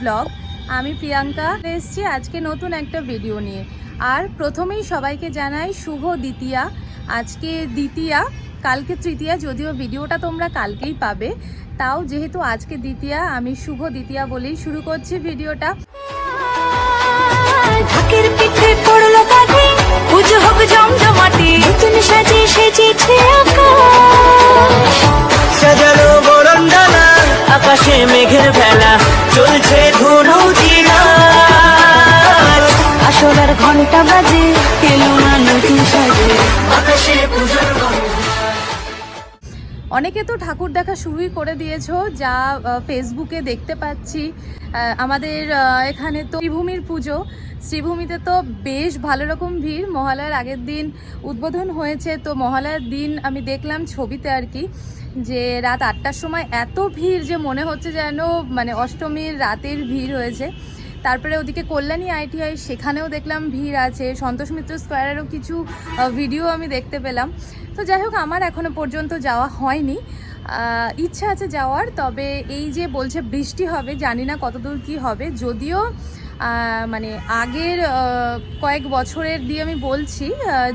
Blog. আমি প্রিয়াঙ্কা। এসেছি আজকে নতুন একটা ভিডিও নিয়ে। আর প্রথমেই সবাইকে জানাই শুভ দ্বিতীয়া। আজকে দ্বিতীয়া কালকে তৃতীয়া যদিও ভিডিওটা তোমরা কালকেই পাবে। তাও যেহেতু আজকে দ্বিতীয়া আমি শুভ দ্বিতীয়া বলেই শুরু করছি ভিডিওটা ঢাকের পিঠে পড়ল কাঠি পুজো হোক জমজমাটি নতুন সাজে সেজেছে আকাশ। সাজানো বরণডালা আকাশে মেঘের ভেলা চলছে ধনু আসলার ঘণ্টা বাজে এলো না নতুন সাজে আকাশে পুজোর অনেকে তো ঠাকুর দেখা শুরুই করে দিয়েছ যা ফেসবুকে দেখতে পাচ্ছি। আমাদের এখানে তো শ্রীভূমির পুজো। শ্রীভূমিতে তো বেশ ভালো রকম ভিড়। মহালয়ার আগের দিন উদ্বোধন হয়েছে তো মহালয়ার দিন আমি দেখলাম ছবিতে আর কি। যে রাত আটটার সময় এত ভিড় যে মনে হচ্ছে যেন মানে অষ্টমীর রাতের ভিড় হয়েছে। তারপরে ওদিকে কল্যাণী আইটিআই, সেখানেও দেখলাম ভিড় আছে। সন্তোষ মিত্র স্কোয়ারেরও কিছু ভিডিও আমি দেখতে পেলাম। তো যাই হোক, আমার এখনও পর্যন্ত যাওয়া হয়নি। ইচ্ছা আছে যাওয়ার, তবে এই যে বলছে বৃষ্টি হবে, জানি না কতদূর কি হবে। যদিও মানে আগের কয়েক বছরের দিয়ে আমি বলছি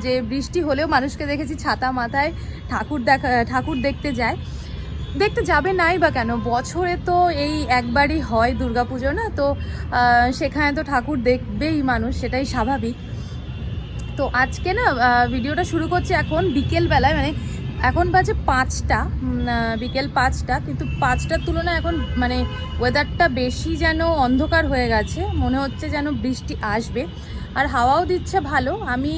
যে বৃষ্টি হলেও মানুষকে দেখেছি ছাতা মাথায় ঠাকুর দেখা ঠাকুর দেখতে যায়। দেখতে যাবে নাই বা কেন? বছরে তো এই একবারই হয় দুর্গাপুজো, না? তো সেখানে তো ঠাকুর দেখবেই মানুষ, সেটাই স্বাভাবিক। তো আজকে না ভিডিওটা শুরু করছি এখন বিকেল বেলায় মানে এখন বাজে পাঁচটা বিকেল পাঁচটা, কিন্তু পাঁচটার তুলনায় এখন মানে ওয়েদারটা বেশি যেন অন্ধকার হয়ে গেছে, মনে হচ্ছে যেন বৃষ্টি আসবে। আর হাওয়াও দিচ্ছে ভালো, আমি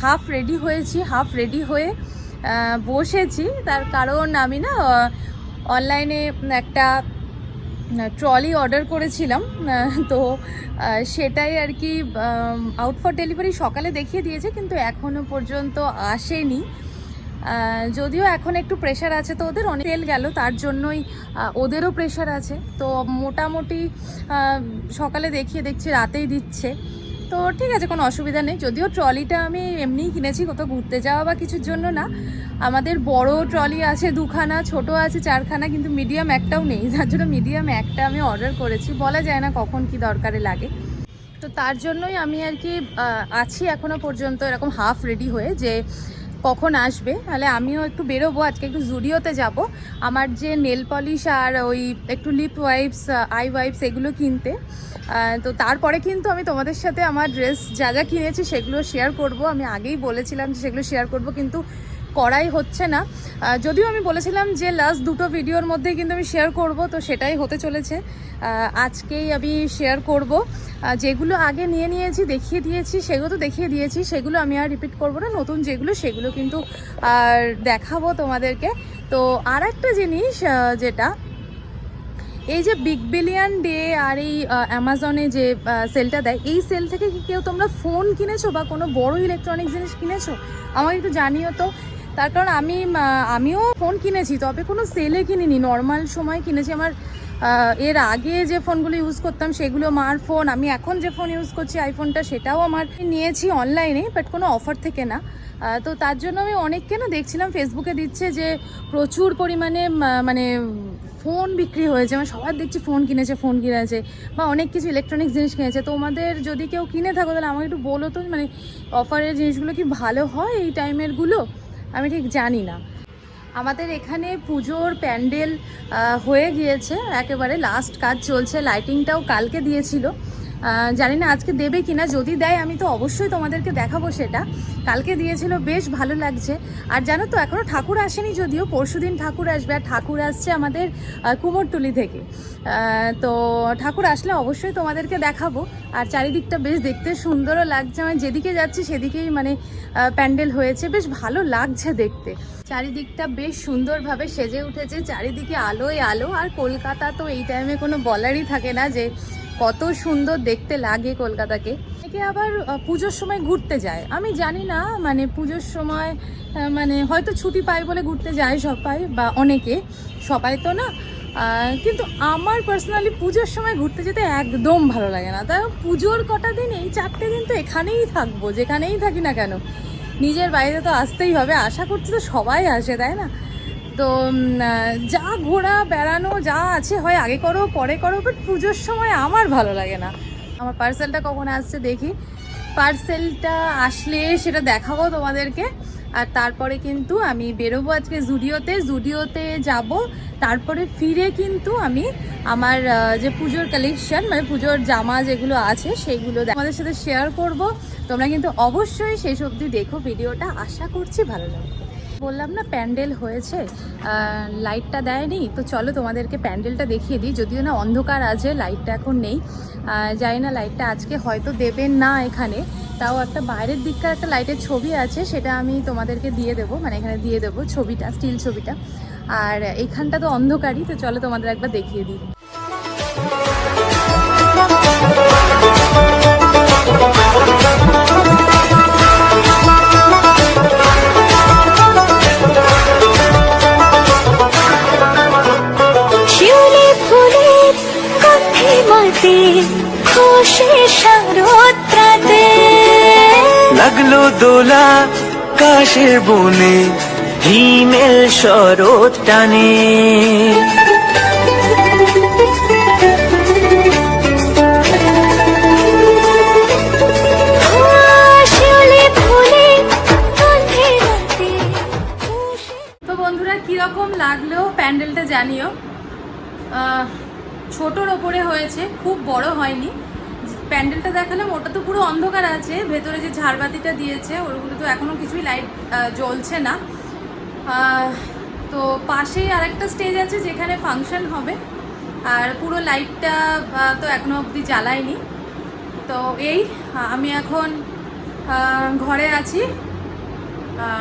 হাফ রেডি হয়েছি হাফ রেডি হয়ে বসেছি। তার কারণ আমি না অনলাইনে একটা ট্রলি অর্ডার করেছিলাম তো সেটাই আর কি আউট ফর ডেলিভারি সকালে দেখিয়ে দিয়েছে, কিন্তু এখনও পর্যন্ত আসেনি। যদিও এখন একটু প্রেশার আছে, তো ওদের অনেক তেল গেল, তার জন্যই ওদেরও প্রেশার আছে। তো মোটামুটি সকালে দেখিয়ে দেখছি, রাতেই দিচ্ছে। তো ঠিক আছে, কোনো অসুবিধা নেই। যদিও ট্রলিটা আমি এমনিই কিনেছি, কোথাও ঘুরতে যাওয়া বা কিছুর জন্য না। আমাদের বড় ট্রলি আছে, দুখানা, ছোট আছে, চারখানা, কিন্তু মিডিয়াম একটাও নেই। যার জন্য মিডিয়াম একটা আমি অর্ডার করেছি। বলা যায় না কখন কি দরকারে লাগে। তো তার জন্যই আমি আর কি আছি এখনও পর্যন্ত, এরকম হাফ রেডি হয়ে যে কখন আসবে? তাহলে আমিও একটু বেরোবো, আজকে একটু জুডিওতে যাব। আমার যে নেল পলিশ আর ওই একটু লিপ ওয়াইপস আই ওয়াইপস এগুলো কিনতে। তো তারপরে কিন্তু আমি তোমাদের সাথে আমার ড্রেস যা যা কিনেছি সেগুলো শেয়ার করব। আমি আগেই বলেছিলাম যে সেগুলো শেয়ার করব, কিন্তু করাই হচ্ছে না। যদিও আমি বলেছিলাম যে লাস্ট দুটো ভিডিওর মধ্যেই কিন্তু আমি শেয়ার করব, তো সেটাই হতে চলেছে। আজকেই আমি শেয়ার করব। যেগুলো আগে নিয়ে নিয়েছি, দেখিয়ে দিয়েছি, সেগুলো তো দেখিয়ে দিয়েছি, সেগুলো আমি আর রিপিট করব না। নতুন যেগুলো, সেগুলো কিন্তু আর দেখাবো তোমাদেরকে। তো আর একটা জিনিস যেটা, এই যে বিগ বিলিয়ন ডে আর এই অ্যামাজনে যে সেলটা দেয়, এই সেল থেকে কি কেউ তোমরা ফোন কিনেছো বা কোনো বড় ইলেকট্রনিক জিনিস কিনেছো? আমাকে একটু জানিও তো। তার কারণ আমি আমিও ফোন কিনেছি, তবে কোনো সেলে কিনিনি নর্মাল সময় কিনেছি। আমার এর আগে যে ফোনগুলো ইউজ করতাম সেগুলো মার ফোন আমি এখন যে ফোন ইউজ করছি আইফোনটা সেটাও আমার নিয়েছি অনলাইনে বাট কোনো অফার থেকে না। তো তার জন্য আমি অনেককে না দেখছিলাম ফেসবুকে দিচ্ছে যে প্রচুর পরিমাণে মানে ফোন বিক্রি হয়েছে। মানে সবার দেখছি ফোন কিনেছে ফোন কিনেছে, বা অনেক কিছু ইলেকট্রনিক্স জিনিস কিনেছে। তোমাদের যদি কেউ কিনে থাকো, তাহলে আমাকে একটু বলো তো মানে অফারের জিনিসগুলো কি ভালো হয় এই টাইমেরগুলো আমি ঠিক জানি না। আমাদের এখানে পুজোর প্যান্ডেল হয়ে গিয়েছে, একেবারে লাস্ট কাজ চলছে। লাইটিংটাও কালকে দিয়েছিল। জানি না আজকে দেবে কিনা, যদি দেয় আমি তো অবশ্যই তোমাদেরকে দেখাবো সেটা। কালকে দিয়েছিল, বেশ ভালো লাগছে। আর জানো তো এখনও ঠাকুর আসেনি যদিও, পরশুদিন ঠাকুর আসবে, আর ঠাকুর আসছে আমাদের কুমোরটুলি থেকে। তো ঠাকুর আসলে অবশ্যই তোমাদেরকে দেখাবো। আর চারিদিকটা বেশ দেখতে সুন্দরও লাগছে আমি যেদিকে যাচ্ছি সেদিকেই মানে প্যান্ডেল হয়েছে। বেশ ভালো লাগছে দেখতে। চারিদিকটা বেশ সুন্দরভাবে সেজে উঠেছে, চারিদিকে আলোয় আলো। আর কলকাতা তো এই টাইমে কোনো বলারই থাকে না যে কত সুন্দর দেখতে লাগে কলকাতাকে। একে আবার পুজোর সময় ঘুরতে যায়। আমি জানি না মানে পুজোর সময় মানে হয়তো ছুটি পায় বলে ঘুরতে যায় সবাই বা অনেকে। সবাই তো না কিন্তু আমার পার্সোনালি পুজোর সময় ঘুরতে যেতে একদম ভালো লাগে না। তাই পুজোর কটা দিন, এই চারটে দিন তো এখানেই থাকব, যেখানেই থাকি না কেন। নিজের বাইরে তো আসতেই হবে, আশা করছি তো সবাই আসে, তাই না? তো যা ঘোরা, বেড়ানো, যা আছে, হয় আগে করো, পরে করো বাট পুজোর সময় আমার ভালো লাগে না। আমার পার্সেলটা কখন আসছে দেখি। পার্সেলটা আসলে সেটা দেখাবো তোমাদেরকে। আর তারপরে কিন্তু আমি বেরোবো আজকে জুডিওতে জুডিওতে যাব। তারপরে ফিরে কিন্তু আমি আমার যে পুজোর কালেকশন মানে পুজোর জামা যেগুলো আছে সেইগুলো আমাদের সাথে শেয়ার করব। তোমরা কিন্তু অবশ্যই সেই অবধি দেখো। ভিডিওটা আশা করছি ভালো লাগবে। বললাম না, প্যান্ডেল হয়েছে লাইটটা দেয়নি, তো চলো তোমাদেরকে প্যান্ডেলটা দেখিয়ে দিই। যদিও না অন্ধকার আছে লাইটটা এখন নেই। জানি না লাইটটা আজকে হয়তো দেবেন না এখানে। তাও একটা বাইরের দিককার একটা লাইটের ছবি আছে, সেটা আমি তোমাদেরকে দিয়ে দেবো। মানে এখানে দিয়ে দেবো ছবিটা স্টিল ছবিটা। আর এখানটা তো অন্ধকারই, তো চলো তোমাদের একবার দেখিয়ে দিই। দোলা কাশের বনে হিমেল শরৎ টানে। কীরকম লাগল প্যান্ডেলটা জানিও? ছোটোর ওপরে হয়েছে খুব বড় হয়নি। প্যান্ডেলটা দেখালাম, ওটা তো পুরো অন্ধকার আছে, ভেতরে যে ঝাড়বাতিটা দিয়েছে, ওগুলো তো এখনও কিছুই লাইট জ্বলছে না। তো পাশেই আরেকটা স্টেজ আছে যেখানে ফাংশন হবে, আর পুরো লাইটটা তো এখনও অবধি জ্বালায়নি। তো এই, আমি এখন ঘরে আছি।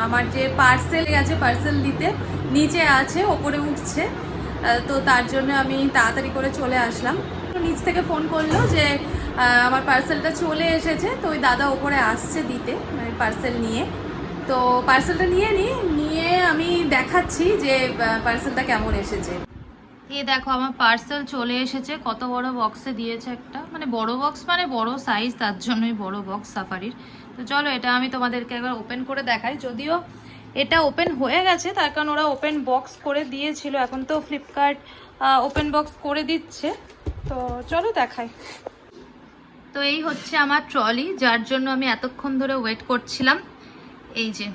আমার যে পার্সেল আছে পার্সেল দিতে, নিচে আছে, ওপরে উঠছে। তো তার জন্য আমি তাড়াতাড়ি করে চলে আসলাম। নিচ থেকে ফোন করল যে আমার পার্সেলটা চলে এসেছে, তো ওই দাদা ওপরে আসছে দিতে মানে পার্সেল নিয়ে। তো পার্সেলটা নিয়ে নিই নিয়ে আমি দেখাচ্ছি যে পার্সেলটা কেমন এসেছে। এ দেখো, আমার পার্সেল চলে এসেছে, কত বড় বক্সে দিয়েছে একটা। মানে বড় বক্স মানে বড় সাইজ তার জন্যই বড় বক্স সাফারির তো চলো, এটা আমি তোমাদেরকে একবার ওপেন করে দেখাই। যদিও এটা ওপেন হয়ে গেছে, তার কারণ ওরা ওপেন বক্স করে দিয়েছিল। এখন তো ফ্লিপকার্ট ওপেন বক্স করে দিচ্ছে। তো চলো দেখাই। তো এই হচ্ছে আমার ট্রলি, যার জন্য আমি এতক্ষণ ধরে ওয়েট করছিলাম। এই যে,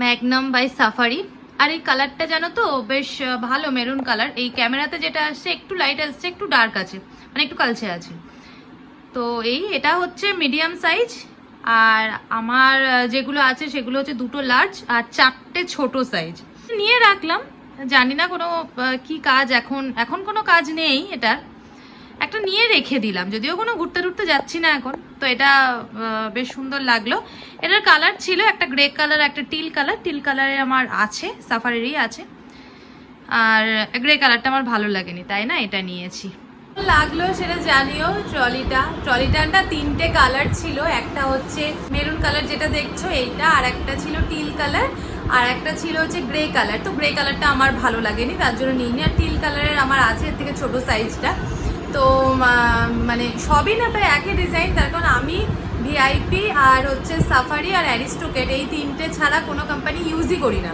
ম্যাগনাম বাই সাফারি। আর এই কালারটা জানো তো, বেশ ভালো মেরুন কালার। এই ক্যামেরাতে যেটা আসছে, একটু লাইট আসছে, একটু ডার্ক আছে মানে একটু কালচে আছে। তো এই, এটা হচ্ছে মিডিয়াম সাইজ আর আমার যেগুলো আছে, সেগুলো হচ্ছে দুটো লার্জ আর চারটে ছোট সাইজ নিয়ে রাখলাম, জানি না কোনো কি কাজ এখন এখন কোনো কাজ নেই এটার একটা নিয়ে রেখে দিলাম, যদিও কোনো ঘুরতে টুরতে যাচ্ছি না এখন। তো এটা বেশ সুন্দর লাগল। এটার কালার ছিল একটা গ্রে কালার একটা টিল কালার টিল কালারে আমার আছে সাফারেরই আছে। আর গ্রে কালারটা আমার ভালো লাগেনি, তাই না? এটা নিয়েছি। লাগল সেটা জানিও ট্রলিটা ট্রলিটার তিনটে কালার ছিল। একটা হচ্ছে মেরুন কালার যেটা দেখছ, এইটা, আর একটা ছিল টিল কালার আর একটা ছিল হচ্ছে গ্রে কালার তো গ্রে কালারটা আমার ভালো লাগেনি, তার জন্য নিইনি। আর টিল কালারের আমার আছে, এর থেকে ছোট সাইজটা তো মানে সবই না, প্রায় একই ডিজাইন তার কারণ আমি ভিআইপি আর হচ্ছে সাফারি আর অ্যারিস্টোকেট এই তিনটে ছাড়া কোনো কোম্পানি ইউজই করি না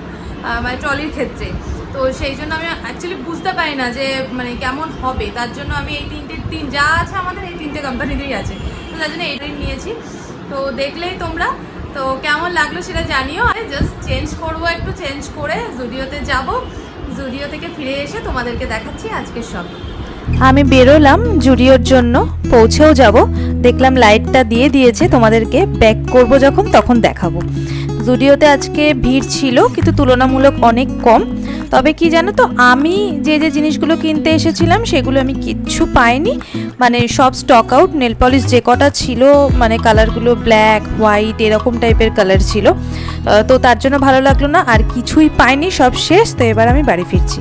মানে ট্রলির ক্ষেত্রে। তো সেই জন্য আমি অ্যাকচুয়ালি বুঝতে পারি না যে মানে কেমন হবে। তার জন্য আমি এই তিনটে, তিন, যা আছে আমাদের এই তিনটে কোম্পানিতেই আছে। তো তার জন্য এটাই নিয়েছি। তো দেখলেই তোমরা। তো কেমন লাগল সেটা জানিও। আর জাস্ট চেঞ্জ করব একটু চেঞ্জ করে জুডিওতে যাব জুডিও থেকে ফিরে এসে তোমাদেরকে দেখাচ্ছি আজকের সব। আমি বেরোলাম জুডিওর জন্য, পৌঁছেও যাব। দেখলাম লাইটটা দিয়ে দিয়েছে, তোমাদেরকে ব্যাক করব যখন, তখন দেখাবো। জুডিওতে আজকে ভিড় ছিল, কিন্তু তুলনামূলক অনেক কম। তবে কি জানো তো, আমি যে যে জিনিসগুলো কিনতে এসেছিলাম, সেগুলো আমি কিচ্ছু পাইনি। মানে সব স্টক আউট নেল পলিশ যে কটা ছিল মানে কালারগুলো ব্ল্যাক হোয়াইট এরকম টাইপের কালার ছিল। তো তার জন্য ভালো লাগল না, আর কিছুই পাইনি, সব শেষ। তো এবার আমি বাড়ি ফিরছি।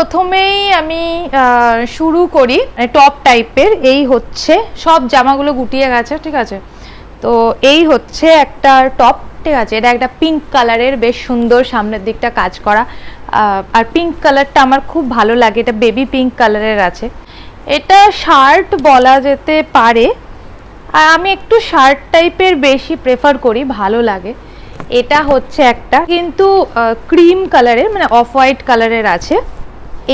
প্রথমেই আমি শুরু করি টপ টাইপের এই হচ্ছে, সব জামাগুলো গুটিয়ে গেছে, ঠিক আছে? তো এই হচ্ছে একটা টপ ঠিক আছে? এটা একটা পিঙ্ক কালারের বেশ সুন্দর সামনের দিকটা কাজ করা। আর পিঙ্ক কালারটা আমার খুব ভালো লাগে, এটা বেবি পিঙ্ক কালারের আছে। এটা শার্ট বলা যেতে পারে। আর আমি একটু শার্ট টাইপের বেশি প্রেফার করি, ভালো লাগে। এটা হচ্ছে একটা, কিন্তু ক্রিম কালারের মানে অফ হোয়াইট কালারের আছে।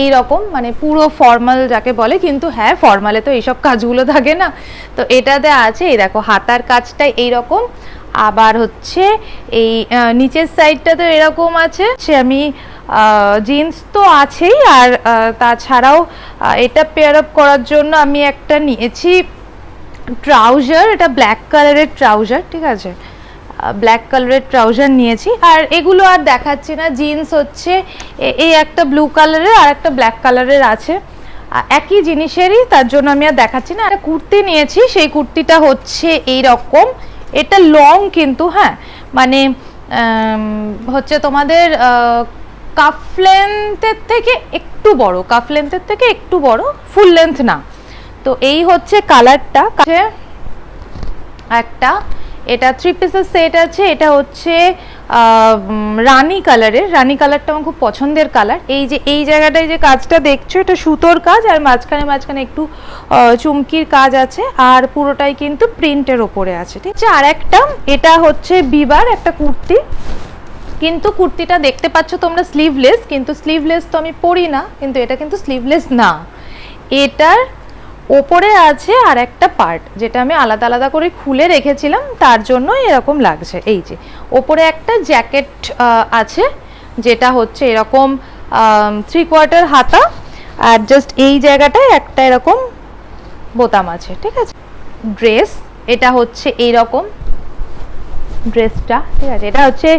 এই রকম মানে পুরো ফর্মাল যাকে বলে, কিন্তু হ্যাঁ ফর্মালে তো এইসব কাজগুলো থাকে না। তো এটাতে আছে, এই দেখো, হাতার কাজটা এই রকম আবার হচ্ছে এই নিচের সাইডটা তো এরকম আছে। সে আমি জিন্স তো আছেই, আর তাছাড়াও এটা পেয়ার আপ করার জন্য আমি একটা নিয়েছি ট্রাউজার এটা ব্ল্যাক কালারের ট্রাউজার ঠিক আছে? ব্ল্যাক কালারের ট্রাউজার নিয়েছি। আর এগুলো আর দেখাচ্ছি না জিন্স হচ্ছে এই একটা ব্লু কালারের আর একটা ব্ল্যাক কালারের আছে। একই জিনিসেরই তার জন্য আমি আর দেখাচ্ছি না। একটা কুর্তি নিয়েছি, সেই কুর্তিটা হচ্ছে এই রকম এটা লং কিন্তু হ্যাঁ। মানে হচ্ছে তোমাদের কাফ লেন্থের থেকে একটু বড় কাফ লেন্থের থেকে একটু বড় ফুল লেন্থ না। তো এই হচ্ছে কালারটা একটা এটা থ্রি পিসের সেট আছে, এটা হচ্ছে রানী কালারের রানী কালারটা আমার খুব পছন্দের কালার এই যে, এই জায়গাটায় যে কাজটা দেখছ, এটা সুতোর কাজ আর মাঝখানে মাঝখানে একটু চুমকির কাজ আছে আর পুরোটাই কিন্তু প্রিন্টের ওপরে আছে, ঠিক আছে? আর একটা এটা হচ্ছে বিবার একটা কুর্তি। কিন্তু কুর্তিটা দেখতে পাচ্ছ তোমরা স্লিভলেস কিন্তু স্লিভলেস তো আমি পরি না, কিন্তু এটা কিন্তু স্লিভলেস না। এটার ওপরে আছে আর একটা পার্ট যেটা আমি আলাদা আলাদা করে খুলে রেখেছিলাম, তার জন্য এরকম লাগছে। এই যে, ওপরে একটা জ্যাকেট আছে, যেটা হচ্ছে এরকম থ্রি কোয়ার্টার হাতা, আর জাস্ট এই জায়গাটায় একটা এরকম বোতাম আছে, ঠিক আছে? ড্রেস এটা হচ্ছে এইরকম ড্রেসটা ঠিক আছে? এটা হচ্ছে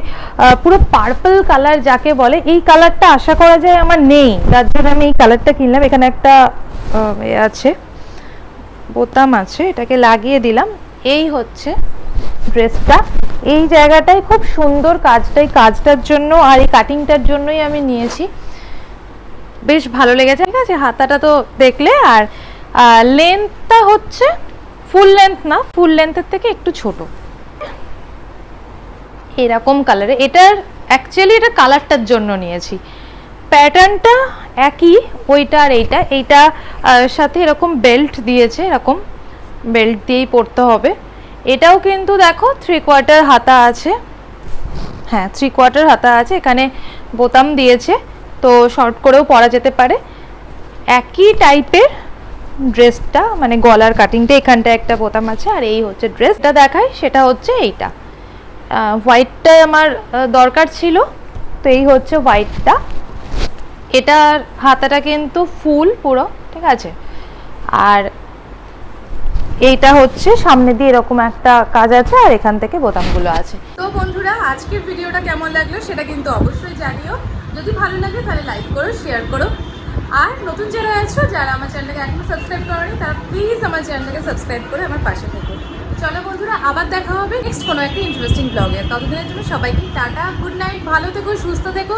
পুরো পার্পল কালার যাকে বলে, এই কালারটা আশা করা যায় আমার নেই। তার জন্য আমি এই কালারটা কিনলাম। এখানে একটা আছে। বোতাম আছে, এটাকে লাগিয়ে দিলাম। এই হচ্ছে ড্রেসটা এই জায়গাটায় খুব সুন্দর কাজটাই কাজটার জন্য আর এই কাটিংটার জন্যই আমি নিয়েছি। বেশ ভালো লেগেছে। ঠিক আছে, হাতাটা তো দেখলে, আর লেন্থটা হচ্ছে ফুল লেন্থ না ফুল লেন্থের থেকে একটু ছোট। এরকম কালারে এটার অ্যাকচুয়ালি এটা কালারটার জন্য নিয়েছি। প্যাটার্নটা একই, ওইটা আর এইটা। এইটা সাথে এরকম বেল্ট দিয়েছে, এরকম বেল্ট দিয়েই পরতে হবে। এটাও কিন্তু দেখো থ্রি কোয়ার্টার হাতা আছে। হ্যাঁ থ্রি কোয়ার্টার হাতা আছে, এখানে বোতাম দিয়েছে, তো শর্ট করেও পরা যেতে পারে। একই টাইপের ড্রেসটা মানে গলার কাটিংটা এখানটা একটা বোতাম আছে, আর এই হচ্ছে ড্রেসটা দেখায় সেটা হচ্ছে এইটা। হোয়াইটটাই আমার দরকার ছিল, তো এই হচ্ছে হোয়াইটটা এটার হাতাটা কিন্তু ফুল পুরো, ঠিক আছে? আর এইটা হচ্ছে সামনে দিয়ে এরকম একটা কাজ আছে আর এখান থেকে বোতামগুলো আছে। তো বন্ধুরা, আজকের ভিডিওটা কেমন লাগল সেটা কিন্তু অবশ্যই জানিও। যদি ভালো লাগে তাহলে লাইক করো শেয়ার করো। আর নতুন যারা আছো, যারা আমার চ্যানেলকে এখনও সাবস্ক্রাইব করেনি, তারা প্লিজ আমার চ্যানেলকে সাবস্ক্রাইব করে আমার পাশে থেকো। চলো বন্ধুরা, আবার দেখা হবে নেক্সট কোনো একটা ইন্টারেস্টিং ব্লগে ততদিনের জন্য সবাইকে টাটা গুড নাইট ভালো থেকো, সুস্থ থেকো।